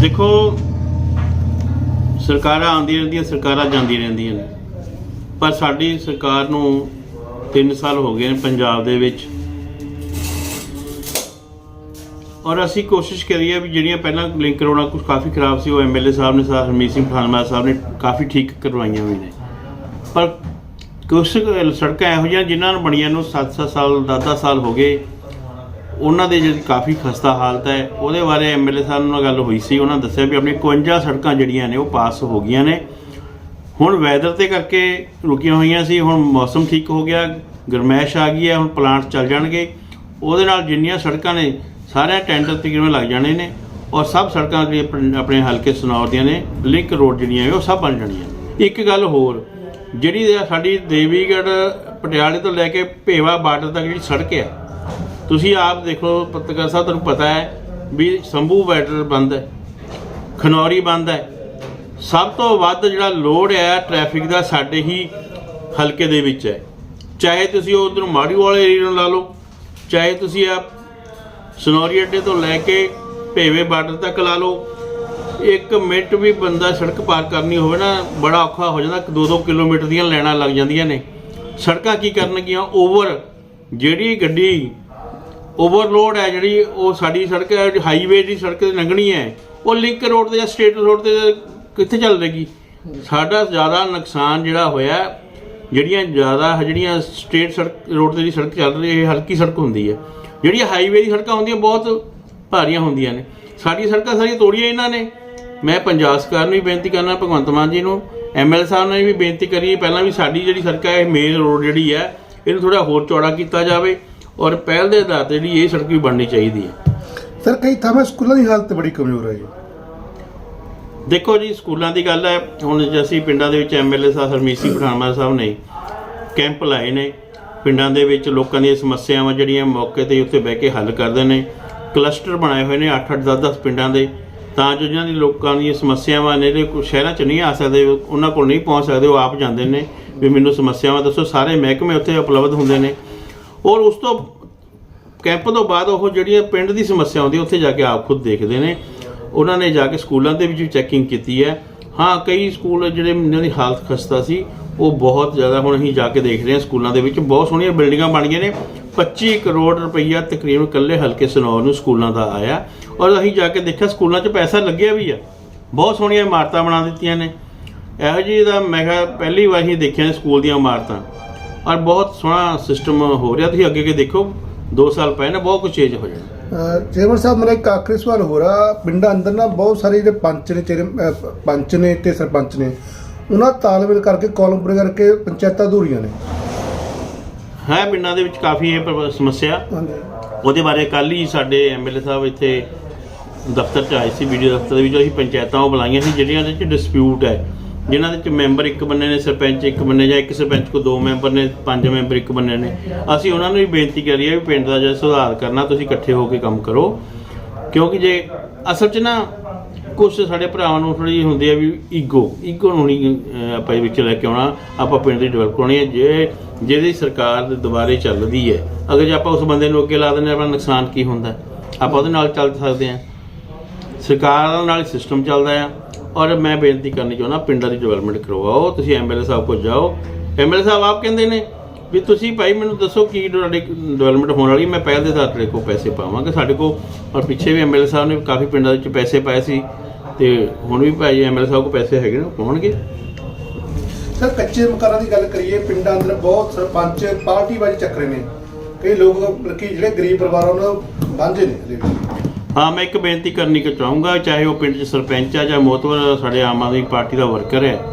ਦੇਖੋ, ਸਰਕਾਰਾਂ ਆਉਂਦੀਆਂ ਰਹਿੰਦੀਆਂ, ਸਰਕਾਰਾਂ ਜਾਂਦੀਆਂ ਰਹਿੰਦੀਆਂ ਨੇ। ਪਰ ਸਾਡੀ ਸਰਕਾਰ ਨੂੰ 3 ਸਾਲ ਹੋ ਗਏ ਨੇ ਪੰਜਾਬ ਦੇ ਵਿੱਚ। ਔਰ ਅਸੀਂ ਕੋਸ਼ਿਸ਼ ਕਰੀ ਹੈ ਵੀ ਜਿਹੜੀਆਂ ਪਹਿਲਾਂ ਲਿੰਕ ਰੋਡਾਂ ਕੁਝ ਕਾਫੀ ਖਰਾਬ ਸੀ, ਉਹ ਐਮਐਲਏ ਸਾਹਿਬ ਨੇ ਸਾਹਿਬ ਹਰਮੀਤ ਸਿੰਘ ਪਠਾਨਮਾਰ ਸਾਹਿਬ ਨੇ ਕਾਫੀ ਠੀਕ ਕਰਵਾਈਆਂ ਵੀ ਨੇ। ਪਰ ਕੁਝ ਸੜਕਾਂ ਇਹੋ ਜਿਹੀਆਂ ਜਿਨ੍ਹਾਂ ਨੂੰ ਬਣੀਆਂ ਨੂੰ 7-7 ਸਾਲ 10-10 ਸਾਲ ਹੋ ਗਏ ਉਹਨਾਂ ਦੇ ਜਿਹੜੀ ਕਾਫੀ ਖਸਤਾ ਹਾਲਤ ਹੈ, ਉਹਦੇ ਬਾਰੇ ਐਮਐਲਏ ਸਾਹਿਬ ਨਾਲ ਗੱਲ ਹੋਈ ਸੀ, ਉਹਨਾਂ ਦੱਸਿਆ ਵੀ ਆਪਣੀ 51 ਸੜਕਾਂ ਜਿਹੜੀਆਂ ਨੇ, ਉਹ ਪਾਸ ਹੋ ਗਈਆਂ ਨੇ। ਹੁਣ ਵੈਦਰ ਤੇ ਕਰਕੇ ਰੁਕੀਆਂ ਹੋਈਆਂ ਸੀ, ਹੁਣ ਮੌਸਮ ਠੀਕ ਹੋ ਗਿਆ, ਗਰਮੈਸ਼ ਆ ਗਈ ਹੈ, ਹੁਣ ਪਲਾਂਟ ਚੱਲ ਜਾਣਗੇ। ਉਹਦੇ ਨਾਲ ਜਿੰਨੀਆਂ ਸੜਕਾਂ ਨੇ, ਸਾਰਿਆਂ ਟੈਂਡਰ ਤਕਰੀਬਨ ਲੱਗ ਜਾਣੇ ਨੇ ਔਰ ਸਭ ਸੜਕਾਂ ਜਿਹੜੀਆਂ ਆਪਣੇ- ਹਲਕੇ ਸਨੌਰ ਦੀਆਂ ਨੇ, ਲਿੰਕ ਰੋਡ ਜਿਹੜੀਆਂ ਉਹ ਸਭ ਬਣ ਜਾਣੀਆਂ ਇੱਕ ਗੱਲ ਹੋਰ, ਜਿਹੜੀ ਸਾਡੀ ਦੇਵੀਗੜ੍ਹ ਪਟਿਆਲੇ ਤੋਂ ਲੈ ਕੇ ਭੇਵਾ ਬਾਰਡਰ ਤੱਕ ਜਿਹੜੀ ਸੜਕ ਹੈ ਤੁਸੀਂ ਆਪ ਦੇਖੋ, ਪੱਤਰਕਾਰ ਸਾਹਿਬ, ਤੁਹਾਨੂੰ ਪਤਾ ਹੈ ਵੀ ਸੰਭੂ ਬਾਰਡਰ ਬੰਦ ਹੈ, ਖਨੌਰੀ ਬੰਦ ਹੈ। ਸਭ ਤੋਂ ਵੱਧ ਜਿਹੜਾ ਲੋਡ ਹੈ, ਟ੍ਰੈਫਿਕ ਦਾ ਸਾਡੇ ਹੀ ਹਲਕੇ ਦੇ ਵਿੱਚ ਹੈ। ਚਾਹੇ ਤੁਸੀਂ ਉਧਰ ਮਾੜੀ ਵਾਲੇ ਏਰੀਆ ਨੂੰ ਲਾ ਲਓ, ਚਾਹੇ ਤੁਸੀਂ ਆ ਸਨੌਰੀ ਅੱਡੇ ਤੋਂ ਲੈ ਕੇ ਭੇਵੇ ਬਾਰਡਰ ਤੱਕ ਲਾ ਲਓ, ਇੱਕ ਮਿੰਟ ਵੀ ਬੰਦਾ ਸੜਕ ਪਾਰ ਕਰਨੀ ਹੋਵੇ ਨਾ, ਬੜਾ ਔਖਾ ਹੋ ਜਾਂਦਾ 2-2 ਕਿਲੋਮੀਟਰ ਦੀਆਂ ਲਾਈਨਾਂ ਲੱਗ ਜਾਂਦੀਆਂ ਨੇ। ਸੜਕਾਂ ਕੀ ਕਰਨਗੀਆਂ? ਓਵਰ ਜਿਹੜੀ ਗੱਡੀ ਓਵਰਲੋਡ ਹੈ ਜਿਹੜੀ ਉਹ ਸਾਡੀ ਸੜਕ ਹੈ ਹਾਈਵੇ ਦੀ ਸੜਕ ਤੇ ਲੰਘਣੀ ਹੈ, ਉਹ ਲਿੰਕ ਰੋਡ ਤੇ ਜਾਂ ਸਟੇਟ ਰੋਡ ਤੇ ਕਿੱਥੇ ਚੱਲ ਚੱਲੇਗੀ ਸਾਡਾ ਜ਼ਿਆਦਾ ਨੁਕਸਾਨ ਜਿਹੜਾ ਹੋਇਆ, ਜਿਹੜੀਆਂ ਜ਼ਿਆਦਾ ਜਿਹੜੀਆਂ ਸਟੇਟ ਸੜਕ ਰੋਡ ਤੇ ਦੀ ਸੜਕ ਚੱਲ ਰਹੀ ਹੈ, ਇਹ ਹਲਕੀ ਸੜਕ ਹੁੰਦੀ ਹੈ। ਜਿਹੜੀਆਂ ਹਾਈਵੇ ਦੀ ਸੜਕਾਂ ਹੁੰਦੀਆਂ, ਬਹੁਤ ਭਾਰੀਆਂ ਹੁੰਦੀਆਂ ਨੇ। ਸਾਡੀਆਂ ਸੜਕਾਂ ਸਾਰੀਆਂ ਤੋੜੀਆਂ ਇਹਨਾਂ ਨੇ। ਮੈਂ ਪੰਜਾਬ ਸਰਕਾਰ ਨੂੰ ਵੀ ਬੇਨਤੀ ਕਰਨਾ, ਭਗਵੰਤ ਮਾਨ ਜੀ ਨੂੰ ਐਮਐਲ ਸਾਹਿਬ ਨੇ ਵੀ ਬੇਨਤੀ ਕਰੀ ਪਹਿਲਾਂ ਵੀ ਸਾਡੀ ਜਿਹੜੀ ਸੜਕ ਹੈ, ਇਹ ਮੇਨ ਰੋਡ ਜਿਹੜੀ ਹੈ, ਇਹਨੂੰ ਥੋੜਾ ਹੋਰ ਚੌੜਾ ਕੀਤਾ ਜਾਵੇ। ਔਰ ਪਹਿਲ ਦੇ ਆਧਾਰ ਤੇ ਜਿਹੜੀ ਇਹ ਸੜਕ ਵੀ ਬਣਨੀ ਚਾਹੀਦੀ ਹੈ। ਸਰ ਕਈ ਥਾਵਾਂ ਸਕੂਲਾਂ ਦੀ ਹਾਲਤ ਬੜੀ ਕਮਜ਼ੋਰ ਹੈ ਜੀ। ਦੇਖੋ ਜੀ ਸਕੂਲਾਂ ਦੀ ਗੱਲ ਹੈ ਹੁਣ ਜੇ ਅਸੀਂ ਪਿੰਡਾਂ ਦੇ ਵਿੱਚ ਐਮਐਲਏ ਸਾਹਿਬ ਹਰਮੀਤ ਸਿੰਘ ਪਠਾਨਮਾਰ ਸਾਹਿਬ ਨੇ ਕੈਂਪ ਲਾਏ ਨੇ ਪਿੰਡਾਂ ਦੇ ਵਿੱਚ ਲੋਕਾਂ ਦੀਆਂ ਸਮੱਸਿਆਵਾਂ ਜਿਹੜੀਆਂ ਮੌਕੇ ਤੇ ਉੱਤੇ ਬਹਿ ਕੇ ਹੱਲ ਕਰਦੇ ਨੇ ਕਲਸਟਰ ਬਣਾਏ ਹੋਏ ਨੇ 8-8 10-10 ਪਿੰਡਾਂ ਦੇ ਤਾਂ ਜੋ ਜਿਹਨਾਂ ਦੀ ਲੋਕਾਂ ਦੀਆਂ ਸਮੱਸਿਆਵਾਂ ਨੇ ਜਿਹੜੇ ਕੋਈ ਸ਼ਹਿਰਾਂ 'ਚ ਨਹੀਂ ਆ ਸਕਦੇ ਉਹਨਾਂ ਕੋਲ ਨਹੀਂ ਪਹੁੰਚ ਸਕਦੇ ਉਹ ਆਪ ਜਾਂਦੇ ਨੇ ਵੀ ਮੈਨੂੰ ਸਮੱਸਿਆਵਾਂ ਦੱਸੋ ਸਾਰੇ ਮਹਿਕਮੇ ਉੱਥੇ ਉਪਲਬਧ ਹੁੰਦੇ ਨੇ। ਔਰ ਉਸ ਤੋਂ ਕੈਂਪ ਤੋਂ ਬਾਅਦ ਉਹ ਜਿਹੜੀਆਂ ਪਿੰਡ ਦੀ ਸਮੱਸਿਆ ਆਉਂਦੀ, ਉੱਥੇ ਜਾ ਕੇ ਆਪ ਖੁਦ ਦੇਖਦੇ ਨੇ। ਉਹਨਾਂ ਨੇ ਜਾ ਕੇ ਸਕੂਲਾਂ ਦੇ ਵਿੱਚ ਚੈਕਿੰਗ ਕੀਤੀ ਹੈ। ਹਾਂ, ਕਈ ਸਕੂਲ ਜਿਹੜੇ ਇਹਨਾਂ ਦੀ ਹਾਲਤ ਖਸਤਾ ਸੀ, ਉਹ ਬਹੁਤ ਜ਼ਿਆਦਾ ਹੁਣ ਅਸੀਂ ਜਾ ਕੇ ਦੇਖ ਰਹੇ ਹਾਂ ਸਕੂਲਾਂ ਦੇ ਵਿੱਚ। ਬਹੁਤ ਸੋਹਣੀਆਂ ਬਿਲਡਿੰਗਾਂ ਬਣ ਗਈਆਂ ਨੇ। 25 ਕਰੋੜ ਰੁਪਈਆ ਤਕਰੀਬਨ ਇਕੱਲੇ ਹਲਕੇ ਸਨੌਰ ਨੂੰ ਸਕੂਲਾਂ ਦਾ ਆਇਆ। ਔਰ ਅਸੀਂ ਜਾ ਕੇ ਦੇਖਿਆ, ਸਕੂਲਾਂ 'ਚ ਪੈਸਾ ਲੱਗਿਆ ਵੀ ਆ। ਬਹੁਤ ਸੋਹਣੀਆਂ ਇਮਾਰਤਾਂ ਬਣਾ ਦਿੱਤੀਆਂ ਨੇ। ਇਹੋ ਜਿਹੀ ਦਾ ਮੈਂ ਕਿਹਾ, ਪਹਿਲੀ ਵਾਰ ਹੀ ਦੇਖਿਆ ਨੇ ਸਕੂਲ ਦੀਆਂ ਇਮਾਰਤਾਂ। ਔਰ ਬਹੁਤ ਸੋਹਣਾ ਸਿਸਟਮ ਹੋ ਰਿਹਾ। ਤੁਸੀਂ ਅੱਗੇ ਅੱਗੇ ਦੇਖੋ 2 ਸਾਲ ਪਏ ਨੇ ਬਹੁਤ ਕੁਝ ਚੇਂਜ ਹੋ ਜਾਣਾ। ਚੇਅਰਮੈਨ ਸਾਹਿਬ ਮੇਰਾ ਇੱਕ ਆਖਰੀ ਸਵਾਲ ਹੋ ਰਿਹਾ ਪਿੰਡਾਂ ਅੰਦਰ ਨਾ ਬਹੁਤ ਸਾਰੇ ਜਿਹੜੇ ਪੰਚ ਨੇ ਚੇਅਰ- ਅਹ, ਪੰਚ ਨੇ ਤੇ ਸਰਪੰਚ ਨੇ ਉਹਨਾਂ ਤਾਲਮੇਲ ਕਰਕੇ ਕਾਲਮ ਪੂਰੇ ਕਰਕੇ ਪੰਚਾਇਤਾਂ ਅਧੂਰੀਆਂ ਨੇ। ਹੈ ਪਿੰਡਾਂ ਦੇ ਵਿੱਚ ਕਾਫੀ ਇਹ ਸਮੱਸਿਆ। ਉਹਦੇ ਬਾਰੇ ਕੱਲ ਹੀ ਸਾਡੇ ਐਮਐਲਏ ਸਾਹਿਬ ਇੱਥੇ ਦਫ਼ਤਰ 'ਚ ਆਏ ਸੀ ਵੀਡੀਓ ਦਫ਼ਤਰ ਦੇ ਵਿੱਚ। ਅਸੀਂ ਪੰਚਾਇਤਾਂ ਉਹ ਬੁਲਾਈਆਂ ਸੀ ਜਿਹੜੀਆਂ ਦੇ ਵਿੱਚ ਡਿਸਪਿਊਟ ਹੈ। ਜਿਨ੍ਹਾਂ ਦੇ ਵਿੱਚ ਮੈਂਬਰ ਇੱਕ ਬੰਨੇ ਨੇ ਸਰਪੰਚ ਇੱਕ ਬੰਨੇ ਜਾਂ ਇੱਕ ਸਰਪੰਚ ਕੋ ਦੋ ਮੈਂਬਰ ਨੇ ਪੰਜ ਮੈਂਬਰ ਇੱਕ ਬੰਨੇ ਨੇ। ਅਸੀਂ ਉਹਨਾਂ ਨੂੰ ਵੀ ਬੇਨਤੀ ਕਰੀਏ ਵੀ ਪਿੰਡ ਦਾ ਜਿਹੜਾ ਸੁਧਾਰ ਕਰਨਾ ਤੁਸੀਂ ਇਕੱਠੇ ਹੋ ਕੇ ਕੰਮ ਕਰੋ। ਕਿਉਂਕਿ ਜੇ ਅਸਲ 'ਚ ਨਾ ਕੁਝ ਸਾਡੇ ਭਰਾਵਾਂ ਨੂੰ ਥੋੜੀ ਹੁੰਦੀ ਹੈ ਵੀ ਈਗੋ ਈਗੋ ਨੂੰ ਨਹੀਂ ਆਪਾਂ ਇਹ ਵਿੱਚ ਲੈ ਕੇ ਆਉਣਾ ਆਪਾਂ ਪਿੰਡ ਦੀ ਡਿਵੈਲਪ ਕਰਨੀ ਹੈ। ਜੇ ਜਿਹਦੀ ਸਰਕਾਰ ਦੇ ਦੁਬਾਰੇ ਚੱਲਦੀ ਹੈ ਅਗਰ ਜੇ ਆਪਾਂ ਉਸ ਬੰਦੇ ਨੂੰ ਅੱਗੇ ਲਾ ਦਿੰਦੇ ਹਾਂ, ਆਪਣਾ ਨੁਕਸਾਨ ਕੀ ਹੁੰਦਾ? ਆਪਾਂ ਉਹਦੇ ਨਾਲ ਚੱਲ ਸਕਦੇ ਹਾਂ। ਸਰਕਾਰ ਨਾਲ ਸਿਸਟਮ ਚੱਲਦਾ ਆ। ਔਰ ਮੈਂ ਬੇਨਤੀ ਕਰਨੀ ਚਾਹੁੰਦਾ, ਪਿੰਡਾਂ ਦੀ ਡਿਵੈਲਪਮੈਂਟ ਕਰਵਾਓ, ਤੁਸੀਂ ਐਮਐਲਏ ਸਾਹਿਬ ਕੋਲ ਜਾਓ। ਐਮਐਲਏ ਸਾਹਿਬ ਆਪ ਕਹਿੰਦੇ ਨੇ ਵੀ ਤੁਸੀਂ ਭਾਈ ਮੈਨੂੰ ਦੱਸੋ ਕੀ ਤੁਹਾਡੀ ਡਿਵੈਲਪਮੈਂਟ ਹੋਣ ਵਾਲੀ, ਮੈਂ ਪਹਿਲ ਦੇ ਆਧਾਰ ਤੇ ਕੋ ਪੈਸੇ ਪਾਵਾਂਗਾ। ਸਾਡੇ ਕੋਲ ਔਰ ਪਿੱਛੇ ਵੀ ਐਮਐਲਏ ਸਾਹਿਬ ਨੇ ਕਾਫੀ ਪਿੰਡਾਂ ਵਿੱਚ ਪੈਸੇ ਪਾਏ ਸੀ ਤੇ ਹੁਣ ਵੀ ਭਾਈ ਐਮਐਲਏ ਸਾਹਿਬ ਕੋਲ ਪੈਸੇ ਹੈਗੇ ਨੇ ਪਾਉਣਗੇ। ਸਰ, ਕੱਚੇ ਮਕਾਨਾਂ ਦੀ ਗੱਲ ਕਰੀਏ, ਪਿੰਡਾਂ ਅੰਦਰ ਬਹੁਤ ਸਰਪੰਚ, ਪਾਰਟੀ ਪਾਰਟੀਬਾਜ਼ੀ ਚੱਕਰੇ ਨੇ। ਕਈ ਲੋਕ ਕਿ ਜਿਹੜੇ ਗਰੀਬ ਪਰਿਵਾਰ ਉਹਨਾਂ ਵਾਂਝੇ ਨੇ ਹਾਂ, ਮੈਂ ਇੱਕ ਬੇਨਤੀ ਕਰਨੀ ਕਿ ਚਾਹੂੰਗਾ, ਚਾਹੇ ਉਹ ਪਿੰਡ 'ਚ ਸਰਪੰਚ ਆ ਜਾਂ ਮੋਤਵਰ ਸਾਡੇ ਆਮ ਆਦਮੀ ਪਾਰਟੀ ਦਾ ਵਰਕਰ ਹੈ।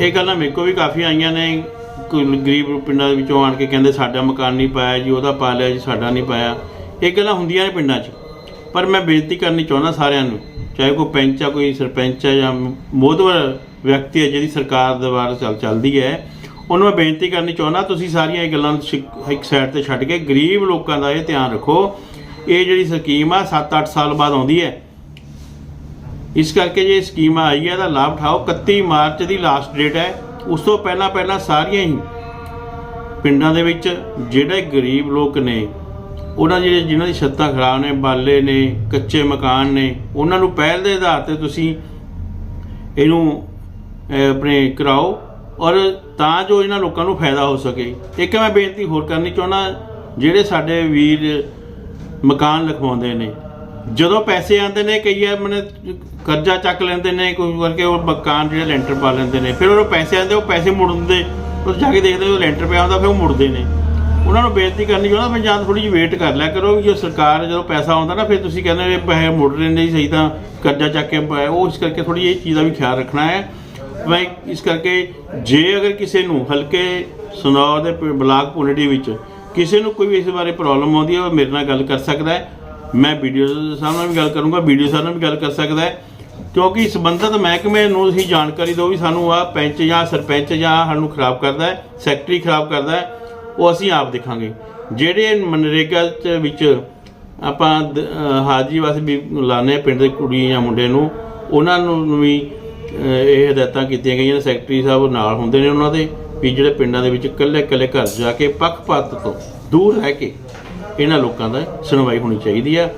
ਇਹ ਗੱਲਾਂ ਮੇਰੇ ਕੋਲ ਵੀ ਕਾਫੀ ਆਈਆਂ ਨੇ। ਕੋਈ ਗਰੀਬ ਪਿੰਡਾਂ ਦੇ ਵਿੱਚੋਂ ਆਣ ਕੇ ਕਹਿੰਦੇ, ਸਾਡਾ ਮਕਾਨ ਨਹੀਂ ਪਾਇਆ ਜੀ, ਉਹਦਾ ਪਾ ਲਿਆ ਜੀ, ਸਾਡਾ ਨਹੀਂ ਪਾਇਆ। ਇਹ ਗੱਲਾਂ ਹੁੰਦੀਆਂ ਨੇ ਪਿੰਡਾਂ 'ਚ। ਪਰ ਮੈਂ ਬੇਨਤੀ ਕਰਨੀ ਚਾਹੁੰਦਾ ਸਾਰਿਆਂ ਨੂੰ, ਚਾਹੇ ਕੋਈ ਪੈਂਚ ਆ, ਕੋਈ ਸਰਪੰਚ ਆ ਜਾਂ ਮੋਤਵਰ ਵਿਅਕਤੀ ਹੈ, ਜਿਹਦੀ ਸਰਕਾਰ ਦੁਆਰਾ ਚੱਲ, ਚੱਲਦੀ ਹੈ। ਉਹਨੂੰ ਮੈਂ ਬੇਨਤੀ ਕਰਨੀ ਚਾਹੁੰਦਾ, ਤੁਸੀਂ ਸਾਰੀਆਂ ਇਹ ਗੱਲਾਂ ਨੂੰ ਸਿੱਖ- ਇੱਕ ਸਾਈਡ ਤੇ ਛੱਡ ਕੇ ਗਰੀਬ ਲੋਕਾਂ ਦਾ ਇਹ ਧਿਆਨ ਰੱਖੋ। ਇਹ ਜਿਹੜੀ ਸਕੀਮ ਆ 7-8 ਸਾਲ ਬਾਅਦ ਆਉਂਦੀ ਹੈ। ਇਸ ਕਰਕੇ ਜੇ ਸਕੀਮ ਆਈ ਹੈ, ਇਹਦਾ ਲਾਭ ਉਠਾਓ। 31 ਮਾਰਚ ਦੀ ਲਾਸਟ ਡੇਟ ਹੈ। ਉਸ ਤੋਂ ਪਹਿਲਾਂ ਪਹਿਲਾਂ ਸਾਰੀਆਂ ਹੀ ਪਿੰਡਾਂ ਦੇ ਵਿੱਚ ਜਿਹੜੇ ਗਰੀਬ ਲੋਕ ਨੇ, ਉਹਨਾਂ ਜਿਹੜੇ ਜਿਨ੍ਹਾਂ ਦੀ ਛੱਤਾਂ ਖਰਾਬ ਨੇ, ਬਾਲੇ ਨੇ, ਕੱਚੇ ਮਕਾਨ ਨੇ, ਉਹਨਾਂ ਨੂੰ ਪਹਿਲ ਦੇ ਆਧਾਰ ਤੇ ਤੁਸੀਂ ਇਹਨੂੰ ਆਪਣੇ ਕਰਾਓ ਔਰ ਤਾਂ ਜੋ ਇਹਨਾਂ ਲੋਕਾਂ ਨੂੰ ਫਾਇਦਾ ਹੋ ਸਕੇ। ਇੱਕ ਮੈਂ ਬੇਨਤੀ ਹੋਰ ਕਰਨੀ ਚਾਹੁੰਦਾ, ਜਿਹੜੇ ਸਾਡੇ ਵੀਰ ਮਕਾਨ ਲਿਖਵਾਉਂਦੇ ਨੇ। ਜਦੋਂ ਪੈਸੇ ਆਉਂਦੇ ਨੇ, ਕਈ ਵਾਰ ਮਨੇ ਕਰਜ਼ਾ ਚੱਕ ਲੈਂਦੇ ਨੇ, ਕੋਈ ਕਰਕੇ ਉਹ ਮਕਾਨ ਜਿਹੜੇ ਲੈਂਟਰ ਪਾ ਲੈਂਦੇ ਨੇ। ਫਿਰ ਉਹ ਪੈਸੇ ਆਉਂਦੇ, ਉਹ ਪੈਸੇ ਮੁੜਦੇ ਉਹ ਜਾ ਕੇ ਦੇਖਦੇ, ਉਹ ਲੈਂਟਰ ਪਿਆ ਹੁੰਦਾ, ਫਿਰ ਉਹ ਮੁੜਦੇ ਨੇ। ਉਹਨਾਂ ਨੂੰ ਬੇਨਤੀ ਕਰਨੀ ਚਾਹੁੰਦਾ ਫਿਰ ਜਾਂ ਥੋੜੀ ਜਿਹੀ ਵੇਟ ਕਰ ਲਿਆ ਕਰੋ, ਵੀ ਸਰਕਾਰ ਜਦੋਂ ਪੈਸਾ ਆਉਂਦਾ ਨਾ, ਫਿਰ ਤੁਸੀਂ ਕਹਿੰਦੇ ਵੀ ਪੈਸੇ ਮੁੜ ਰਹੇ ਨੇ ਸਹੀ ਤਾਂ ਕਰਜ਼ਾ ਚੱਕ ਕੇ ਪਾਇਆ। ਉਹ ਇਸ ਕਰਕੇ ਥੋੜੀ ਇਹ ਚੀਜ਼ ਦਾ ਵੀ ਖਿਆਲ ਰੱਖਣਾ ਹੈ। ਮੈਂ ਇਸ ਕਰਕੇ ਜੇ ਅਗਰ ਕਿਸੇ ਨੂੰ ਹਲਕੇ ਸੁਨਾਰ ਦੇ ਬਲਾਕ ਪੁਨੇਟੀ ਵਿੱਚ ਕਿਸੇ ਨੂੰ ਕੋਈ ਵੀ ਇਸ ਬਾਰੇ ਪ੍ਰੋਬਲਮ ਆਉਂਦੀ ਹੈ, ਉਹ ਮੇਰੇ ਨਾਲ ਗੱਲ ਕਰ ਸਕਦਾ ਹੈ। ਮੈਂ ਵੀਡੀਓ ਸਾਹਿਬ ਨਾਲ ਵੀ ਗੱਲ ਕਰੂੰਗਾ ਵੀਡੀਓ ਸਾਹਿਬ ਨਾਲ ਵੀ ਗੱਲ ਕਰ ਸਕਦਾ ਹੈ। ਕਿਉਂਕਿ ਸੰਬੰਧਿਤ ਮਹਿਕਮੇ ਨੂੰ ਅਸੀਂ ਜਾਣਕਾਰੀ ਦਿਓ ਵੀ ਸਾਨੂੰ ਆ ਪੈਂਚ ਜਾਂ ਸਰਪੰਚ ਜਾਂ ਸਾਨੂੰ ਖਰਾਬ ਕਰਦਾ ਹੈ, ਸੈਕਟਰੀ ਖਰਾਬ ਕਰਦਾ ਹੈ, ਉਹ ਅਸੀਂ ਆਪ ਦੇਖਾਂਗੇ। ਜਿਹੜੇ ਮਨਰੇਗਾ ਚ ਵਿੱਚ ਆਪਾਂ ਦ- ਅਹ ਹਾਜੀ ਵਾਸਤੇ ਵੀ ਲਾਣੇ ਪਿੰਡ ਦੇ ਕੁੜੀ ਜਾਂ ਮੁੰਡੇ ਨੂੰ, ਉਹਨਾਂ ਨੂੰ ਵੀ ਇਹ ਹਦਾਇਤਾਂ ਕੀਤੀਆਂ ਗਈਆਂ ਸੈਕਟਰੀ ਸਾਹਿਬ ਨਾਲ ਹੁੰਦੇ ਨੇ ਉਹਨਾਂ ਦੇ। ਵੀ ਜਿਹੜੇ ਪਿੰਡਾਂ ਦੇ ਵਿੱਚ ਇਕੱਲੇ ਇਕੱਲੇ ਘਰ ਜਾ ਕੇ ਪੱਖਪਾਤ ਤੋਂ ਦੂਰ ਰਹਿ ਕੇ ਇਹਨਾਂ ਲੋਕਾਂ ਦਾ ਸੁਣਵਾਈ ਹੋਣੀ ਚਾਹੀਦੀ ਆ